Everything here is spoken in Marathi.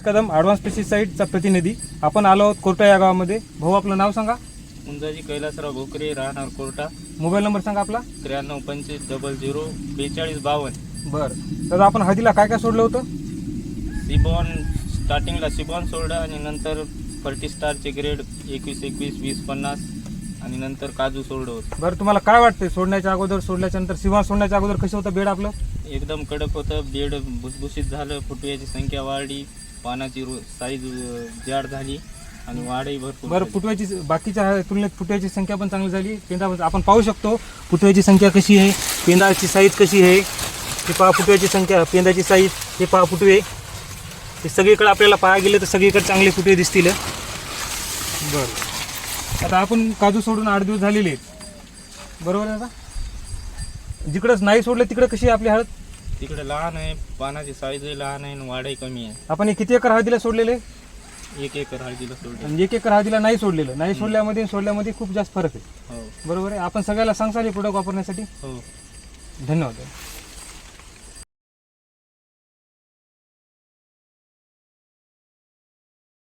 कदम ॲडव्हान्स पेस्टिसाईडचा प्रतिनिधी. आपण आलो आहोत कोर्टा या गावामध्ये. भाऊ आपलं नाव सांगा. मुंजाजी कैलासराव भोकरे राहणार कोर्टा. मोबाईल नंबर सांगा आपला. त्र्याण्णव पंचवीस डबल झिरो बेचाळीस बावन्न. बरं. तर आपण हळदीला काय काय सोडलं होतं? सिबॉन स्टार्टिंगला सिबॉन सोडलं आणि नंतर फर्टिस्टारचे ग्रेड एकवीस एकवीस वीस पन्नास आणि नंतर काजू सोडलं होतं. बरं तुम्हाला काय वाटते सोडण्याच्या अगोदर सोडल्याच्या नंतर सिवा सोडण्याच्या अगोदर कसं होतं? बेड आपलं? एकदम कडक होतं. बेड भुसभुशीत झालं. फुटव्याची संख्या वाढली. पानाची साईज जाड झाली आणि वाढही भरपूर बरं. फुटव्याची बाकीच्या तुलनेत फुटव्याची संख्या पण चांगली झाली. पेंदा आपण पाहू शकतो फुटव्याची संख्या कशी आहे पेंदाची साईज कशी आहे. हे पहा फुटव्याची संख्या पेंदाची साईज हे पहा फुटवे हे सगळीकडे आपल्याला पाहायला गेलं तर सगळीकडे चांगले फुटवे दिसतील. बरं. आता आपण काजू सोडून आठ दिवस झालेले आहेत. बरोबर आहे आता जिकडंच नाही सोडलं तिकडं कशी आपली हळद तिकडे लहान आहे पानाची साईजही लहान आहे आणि वाढही कमी आहे. आपण हे किती एकर हळदीला सोडलेले? एक एकर हळदीला सोडलं आणि एक एकर हळदीला नाही सोडलेलं. नाही सोडल्यामध्ये आणि सोडल्यामध्ये खूप जास्त फरक आहे. हो. बरोबर आहे? आपण सगळ्याला सांगसाल हे प्रोडक्ट वापरण्यासाठी? हो. धन्यवाद.